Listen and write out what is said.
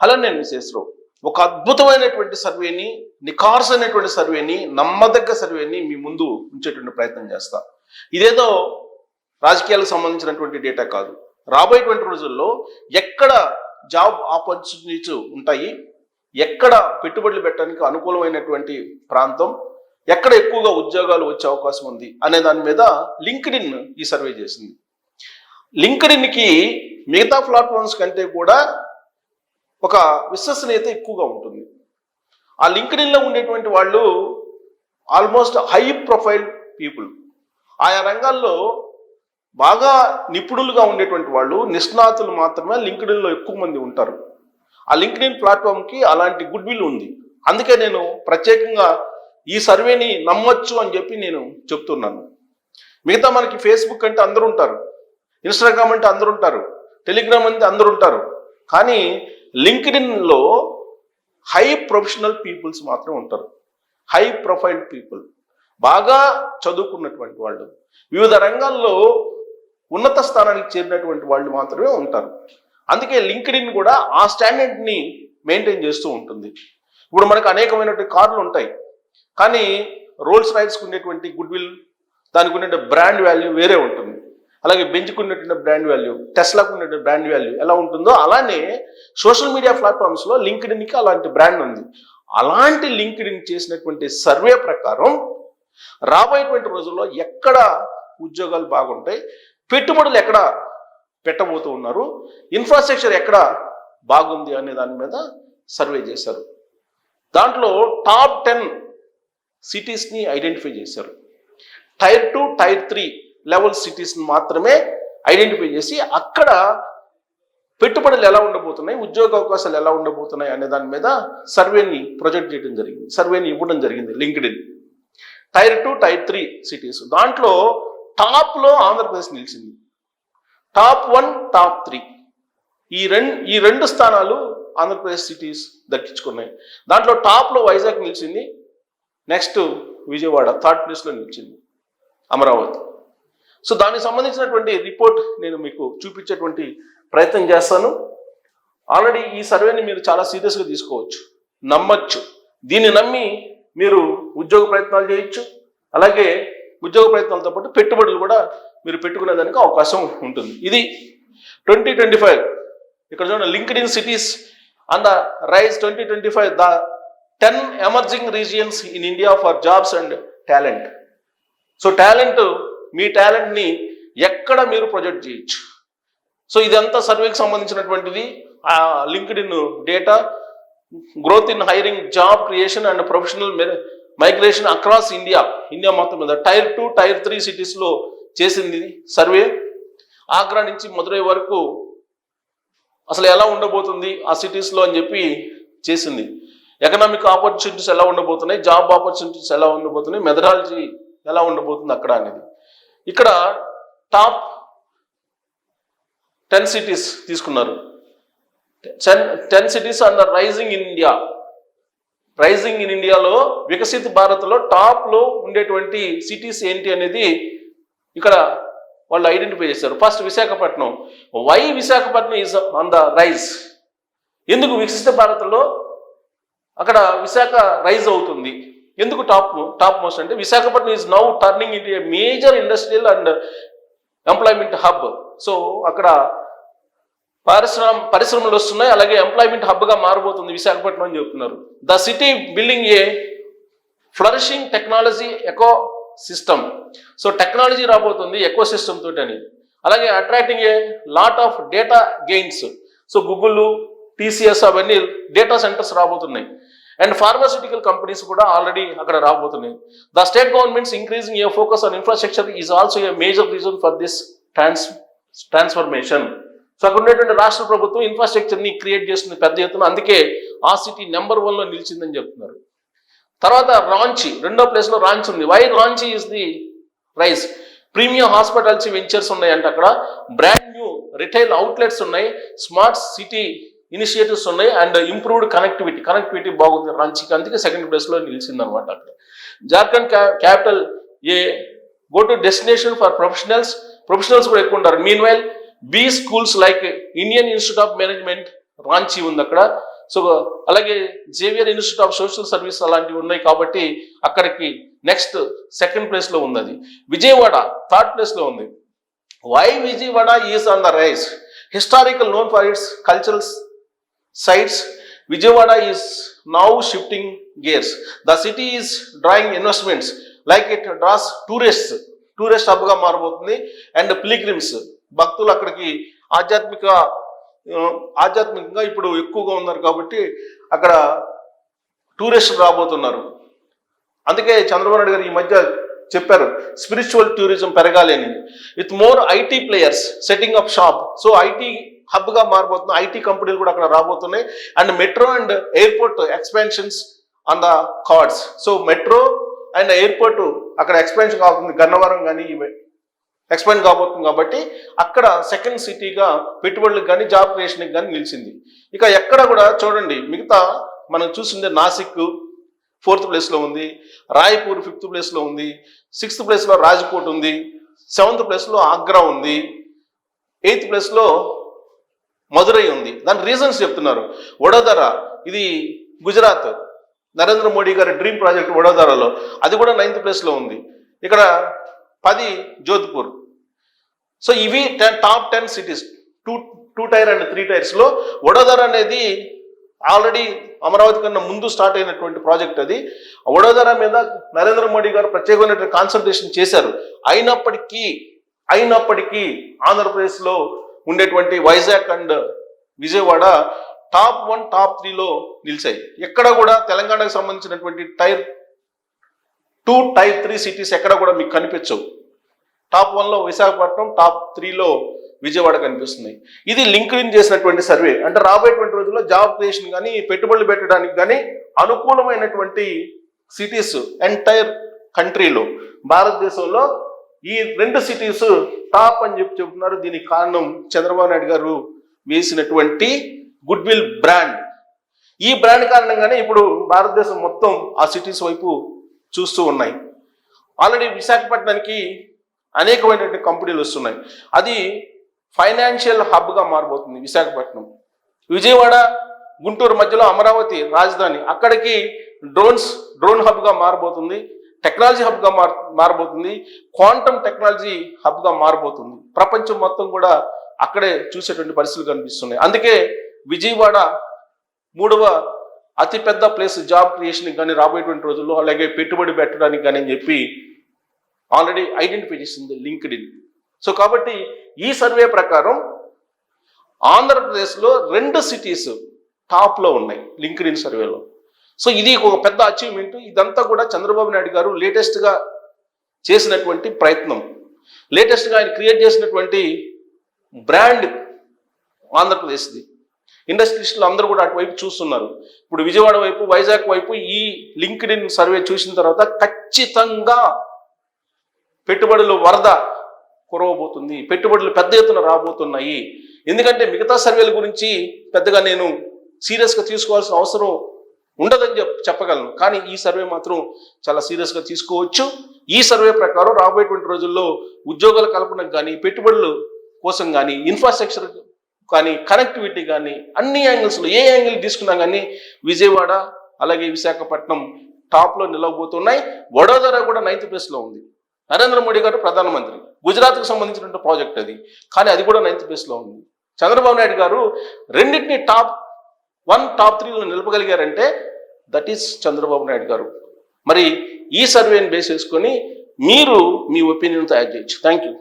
Hello నేను విశేషరావు ఒక అద్భుతమైనటువంటి సర్వేని నికార్స్ అనేటువంటి సర్వేని నమ్మదగ్గ సర్వేని మీ ముందు ఉంచేటువంటి ప్రయత్నం చేస్తా. ఇదేదో రాజకీయాలకు సంబంధించినటువంటి డేటా కాదు. రాబోయేటువంటి రోజుల్లో ఎక్కడ జాబ్ ఆపర్చునిటీస్ ఉంటాయి ఎక్కడ పెట్టుబడులు పెట్టడానికి అనుకూలమైనటువంటి ప్రాంతం ఎక్కడ ఎక్కువగా ఉద్యోగాలు వచ్చే అవకాశం ఉంది అనే దాని మీద లింక్డ్ ఇన్ ఈ సర్వే చేసింది. లింక్డ్ ఇన్కి మిగతా ప్లాట్ఫామ్స్ కంటే కూడా ఒక విశ్వసనీయత ఎక్కువగా ఉంటుంది. ఆ లింక్డ్ ఇన్లో ఉండేటువంటి వాళ్ళు ఆల్మోస్ట్ హై ప్రొఫైల్ పీపుల్. ఆయా రంగాల్లో బాగా నిపుణులుగా ఉండేటువంటి వాళ్ళు నిష్ణాతులు మాత్రమే లింక్డ్ ఇన్లో ఎక్కువ మంది ఉంటారు. ఆ లింక్డ్ ఇన్ ప్లాట్ఫామ్కి అలాంటి గుడ్ విల్ ఉంది. అందుకే నేను ప్రత్యేకంగా ఈ సర్వేని నమ్మొచ్చు అని చెప్పి నేను చెప్తున్నాను. మిగతా మనకి ఫేస్బుక్ అంటే అందరూ ఉంటారు. ఇన్స్టాగ్రామ్ అంటే అందరూ ఉంటారు. టెలిగ్రామ్ అంటే అందరూ ఉంటారు. కానీ లింక్డ్ఇన్లో హై ప్రొఫెషనల్ పీపుల్స్ మాత్రం ఉంటారు. High profile people. బాగా చదువుకున్నటువంటి వాళ్ళు. వివిధ రంగాల్లో ఉన్నత స్థానానికి చేరినటువంటి వాళ్ళు మాత్రమే ఉంటారు. అందుకే లింక్డ్ఇన్ కూడా ఆ స్టాండర్డ్ని మెయింటైన్ చేస్తూ ఉంటుంది. ఇప్పుడు మనకు అనేకమైనటువంటి కార్లు ఉంటాయి. కానీ రోల్స్ రైడ్స్కి ఉండేటువంటి గుడ్ విల్ దానికి ఉండే బ్రాండ్ వాల్యూ వేరే ఉంటుంది. అలాగే బెంచ్కు ఉన్నటువంటి బ్రాండ్ వాల్యూ టెస్లాకు ఉన్నటువంటి బ్రాండ్ వాల్యూ ఎలా ఉంటుందో అలానే సోషల్ మీడియా ప్లాట్ఫామ్స్లో లింక్డ్ఇన్కి అలాంటి బ్రాండ్ ఉంది. అలాంటి లింక్డ్ఇన్ చేసినటువంటి సర్వే ప్రకారం రాబోయేటువంటి రోజుల్లో ఎక్కడ ఉద్యోగాలు బాగుంటాయి పెట్టుబడులు ఎక్కడ పెట్టబోతూ ఉన్నారు ఇన్ఫ్రాస్ట్రక్చర్ ఎక్కడ బాగుంది అనే దాని మీద సర్వే చేశారు. దాంట్లో టాప్ టెన్ సిటీస్ని ఐడెంటిఫై చేశారు. Tier two tier three level సిటీస్ని మాత్రమే ఐడెంటిఫై చేసి అక్కడ పెట్టుబడులు ఎలా ఉండబోతున్నాయి ఉద్యోగ అవకాశాలు ఎలా ఉండబోతున్నాయి అనే దాని మీద సర్వేని ప్రొజెక్ట్ చేయడం జరిగింది సర్వేని ఇవ్వడం జరిగింది LinkedIn tier two tier three cities. దాంట్లో టాప్లో ఆంధ్రప్రదేశ్ నిలిచింది. Top one top three. ఈ రెండు ఈ రెండు స్థానాలు ఆంధ్రప్రదేశ్ సిటీస్ దక్కించుకున్నాయి. దాంట్లో టాప్లో వైజాగ్ నిలిచింది నెక్స్ట్ విజయవాడ థర్డ్ ప్లేస్లో నిలిచింది అమరావతి. సో దానికి సంబంధించినటువంటి రిపోర్ట్ నేను మీకు చూపించేటువంటి ప్రయత్నం చేస్తాను. ఆల్రెడీ ఈ సర్వేని మీరు చాలా సీరియస్గా తీసుకోవచ్చు. నమ్మచ్చు. దీన్ని నమ్మి మీరు ఉద్యోగ ప్రయత్నాలు చేయొచ్చు. అలాగే ఉద్యోగ ప్రయత్నాలతో పాటు పెట్టుబడులు కూడా మీరు పెట్టుకునేదానికి అవకాశం ఉంటుంది. ఇది ట్వంటీ ట్వంటీ ఫైవ్. ఇక్కడ చూడండి LinkedIn cities and the rise twenty twenty five the ten emerging regions in India for jobs and talent. So talent మీ టాలెంట్ని ఎక్కడ మీరు ప్రొజెక్ట్ చేయొచ్చు. సో ఇదంతా సర్వేకి సంబంధించినటువంటిది. LinkedIn data growth in hiring job creation and professional migration across India. India మొత్తం మీద. Tyre two tier three సిటీస్లో చేసింది సర్వే. ఆగ్రా నుంచి మదురై వరకు అసలు ఎలా ఉండబోతుంది ఆ సిటీస్లో అని చెప్పి చేసింది. ఎకనామిక్ ఆపర్చునిటీస్ ఎలా ఉండబోతున్నాయి జాబ్ ఆపర్చునిటీస్ ఎలా ఉండబోతున్నాయి మెథడాలజీ ఎలా ఉండబోతుంది అక్కడ అనేది. ఇక్కడ టాప్ టెన్ సిటీస్ తీసుకున్నారు. Ten ten cities and rising in India. Rising in ఇండియాలో వికసిత భారత్లో టాప్లో ఉండేటువంటి సిటీస్ ఏంటి అనేది ఇక్కడ వాళ్ళు ఐడెంటిఫై చేశారు. First Visakhapatnam. Why Visakhapatnam is on the rise. ఎందుకు వికసిత భారత్లో? అక్కడ విశాఖ రైజ్ అవుతుంది. ఎందుకు టాప్ టాప్ మోస్ట్ అంటే Visakhapatnam is now turning into a major industrial and employment hub so అక్కడ పరిశ్రమ పరిశ్రమలు వస్తున్నాయి అలాగే ఎంప్లాయ్మెంట్ హబ్గా మారబోతుంది విశాఖపట్నం అని చెప్తున్నారు. The city building a flourishing technology ecosystem so technology రాబోతుంది ఎకో సిస్టమ్ తోటి అని అలాగే attracting a lot of data gains so Google TCS అవన్నీ డేటా సెంటర్స్ రాబోతున్నాయి. అండ్ ఫార్మాసిటికల్ కంపెనీస్ కూడా ఆల్రెడీ అక్కడ రాబోతున్నాయి. The state governments increasing a focus on infrastructure is also a major reason for this trans transformation so అక్కడ ఉన్నటువంటి రాష్ట్ర ప్రభుత్వం ఇన్ఫ్రాస్ట్రక్చర్ని create చేస్తుంది పెద్ద ఎత్తున. అందుకే ఆ సిటీ నెంబర్ వన్లో నిలిచిందని చెప్తున్నారు. తర్వాత రాంచి రెండో ప్లేస్లో రాంచి ఉంది. Why Ranchi is the rise premium hospitals ventures ఉన్నాయంటే అక్కడ. బ్రాండ్ న్యూ రిటైల్ అవుట్లెట్స్ ఉన్నాయి. స్మార్ట్ సిటీ ఇనిషియేటివ్స్ ఉన్నాయి అండ్ ఇంప్రూవ్డ్ కనెక్టివిటీ కనెక్టివిటీ బాగుంది. రాంచీకి అందుకే సెకండ్ ప్లేస్లో నిలిచింది అనమాట అక్కడ. Jharkhand capital a go to destination for professionals. Professionals కూడా ఎక్కువ ఉంటారు. Meanwhile B schools like Indian Institute of Management Ranchi ఉంది అక్కడ. సో అలాగే Xavier Institute of Social Service అలాంటివి ఉన్నాయి కాబట్టి అక్కడికి నెక్స్ట్ సెకండ్ ప్లేస్లో ఉంది అది. విజయవాడ థర్డ్ ప్లేస్లో ఉంది. Why Vijayawada is on the rise historical known for its cultural sites. Vijayawada is now shifting gears. The city is drawing investments. Like it draws tourists. Tourist హబ్గా మారబోతుంది. అండ్ పిలిగ్రిమ్స్ భక్తులు అక్కడికి ఆధ్యాత్మిక ఆధ్యాత్మికంగా ఇప్పుడు ఎక్కువగా ఉన్నారు కాబట్టి అక్కడ టూరిస్ట్ రాబోతున్నారు. అందుకే చంద్రబాబు నాయుడు గారు ఈ మధ్య చెప్పారు స్పిరిచువల్ టూరిజం పెరగాలి అని. With more IT players setting up shop so IT హబ్గా మారిపోతుంది ఐటీ కంపెనీలు కూడా అక్కడ రాబోతున్నాయి. And metro and airport expansions on the cards. So metro and airport అక్కడ ఎక్స్పెన్షన్ అవుతుంది గన్నవరం కానీ ఎక్స్పాండ్ కాబోతుంది కాబట్టి అక్కడ సెకండ్ సిటీగా పెట్టుబడులకు కానీ జాబ్ క్రియేషన్కి కానీ నిలిచింది. ఇక ఎక్కడ కూడా చూడండి మిగతా మనం చూసింది నాసిక్ ఫోర్త్ ప్లేస్లో ఉంది రాయ్పూర్ ఫిఫ్త్ ప్లేస్లో ఉంది సిక్స్త్ ప్లేస్లో రాజ్కోట్ ఉంది సెవెంత్ ప్లేస్లో ఆగ్రా ఉంది ఎయిత్ ప్లేస్లో మధురై ఉంది. దాని రీజన్స్ చెప్తున్నారు. వడోదర ఇది గుజరాత్. నరేంద్ర మోడీ గారి డ్రీమ్ ప్రాజెక్ట్ వడోదరలో. అది కూడా నైన్త్ ప్లేస్లో ఉంది. ఇక్కడ పది జోధ్పూర్. సో ఇవి ten top ten cities two two tier and three టైర్స్లో Vadodara అనేది ఆల్రెడీ అమరావతి కన్నా ముందు స్టార్ట్ అయినటువంటి ప్రాజెక్ట్ అది. వడోదర మీద నరేంద్ర మోడీ గారు ప్రత్యేకమైనటువంటి కాన్సన్ట్రేషన్ చేశారు. అయినప్పటికీ అయినప్పటికీ ఆంధ్రప్రదేశ్లో ఉండేటువంటి Vizag and Vijayawada top one top త్రీలో నిలిచాయి. ఎక్కడ కూడా తెలంగాణకు సంబంధించినటువంటి tier two tier three cities ఎక్కడ కూడా మీకు కనిపించవు. టాప్ వన్లో విశాఖపట్నం టాప్ త్రీలో విజయవాడ కనిపిస్తుంది ఇది లింక్ ఇన్ చేసినటువంటి సర్వే. అంటే రాబోయేటువంటి రోజుల్లో జాబ్ క్రియేషన్ కానీ పెట్టుబడులు పెట్టడానికి కానీ అనుకూలమైనటువంటి సిటీస్ ఎంటైర్ కంట్రీలో భారతదేశంలో ఈ రెండు సిటీస్ టాప్ అని చెప్పి చెబుతున్నారు. దీనికి కారణం చంద్రబాబు నాయుడు గారు వేసినటువంటి గుడ్ విల్ బ్రాండ్. ఈ బ్రాండ్ కారణంగానే ఇప్పుడు భారతదేశం మొత్తం ఆ సిటీస్ వైపు చూస్తూ ఉన్నాయి. ఆల్రెడీ విశాఖపట్నానికి అనేకమైనటువంటి కంపెనీలు వస్తున్నాయి. అది ఫైనాన్షియల్ హబ్గా మారబోతుంది విశాఖపట్నం. విజయవాడ గుంటూరు మధ్యలో అమరావతి రాజధాని. అక్కడికి డ్రోన్స్ డ్రోన్ హబ్గా మారబోతుంది. టెక్నాలజీ హబ్గా మార్ మారబోతుంది క్వాంటమ్ టెక్నాలజీ హబ్గా మారబోతుంది. ప్రపంచం మొత్తం కూడా అక్కడే చూసేటువంటి పరిస్థితులు కనిపిస్తున్నాయి. అందుకే విజయవాడ మూడవ అతిపెద్ద ప్లేస్ జాబ్ క్రియేషన్కి కానీ రాబోయేటువంటి రోజుల్లో అలాగే పెట్టుబడి పెట్టడానికి కానీ అని చెప్పి ఆల్రెడీ ఐడెంటిఫై చేసింది లింక్డ్ ఇన్ సో కాబట్టి ఈ సర్వే ప్రకారం ఆంధ్రప్రదేశ్లో రెండు సిటీస్ టాప్లో ఉన్నాయి లింక్డ్ ఇన్ సర్వేలో. సో ఇది ఒక పెద్ద అచీవ్మెంట్ ఇదంతా కూడా చంద్రబాబు నాయుడు గారు లేటెస్ట్గా చేసినటువంటి ప్రయత్నం. లేటెస్ట్గా ఆయన క్రియేట్ చేసినటువంటి బ్రాండ్ ఆంధ్రప్రదేశ్ది. ఇండస్ట్రీస్లో అందరూ కూడా అటువైపు చూస్తున్నారు. ఇప్పుడు విజయవాడ వైపు వైజాగ్ వైపు ఈ లింక్డ్ ఇన్ సర్వే చూసిన తర్వాత ఖచ్చితంగా పెట్టుబడులు వరద కురవబోతుంది. పెట్టుబడులు పెద్ద ఎత్తున రాబోతున్నాయి. ఎందుకంటే మిగతా సర్వేల గురించి పెద్దగా నేను సీరియస్గా తీసుకోవాల్సిన అవసరం ఉండదని చెప్ చెప్పగలను. కానీ ఈ సర్వే మాత్రం చాలా సీరియస్గా తీసుకోవచ్చు. ఈ సర్వే ప్రకారం రాబోయేటువంటి రోజుల్లో ఉద్యోగాల కల్పనకు కానీ పెట్టుబడుల కోసం కానీ ఇన్ఫ్రాస్ట్రక్చర్ కానీ కనెక్టివిటీ కానీ అన్ని యాంగిల్స్లో ఏ యాంగిల్ తీసుకున్నా కానీ విజయవాడ అలాగే విశాఖపట్నం టాప్లో నిలవబోతున్నాయి. వడోదర కూడా నైన్త్ ప్లేస్లో ఉంది. నరేంద్ర మోడీ గారు ప్రధానమంత్రి. గుజరాత్కు సంబంధించినటువంటి ప్రాజెక్ట్ అది. కానీ అది కూడా నైన్త్ ప్లేస్లో ఉంది. చంద్రబాబు నాయుడు గారు రెండింటిని టాప్ వన్ టాప్ త్రీలో నిలపగలిగారంటే దట్ ఈస్ చంద్రబాబు నాయుడు గారు. మరి ఈ సర్వేని బేస్ చేసుకొని మీరు మీ ఒపీనియన్ తయారు చేయొచ్చు. Thank you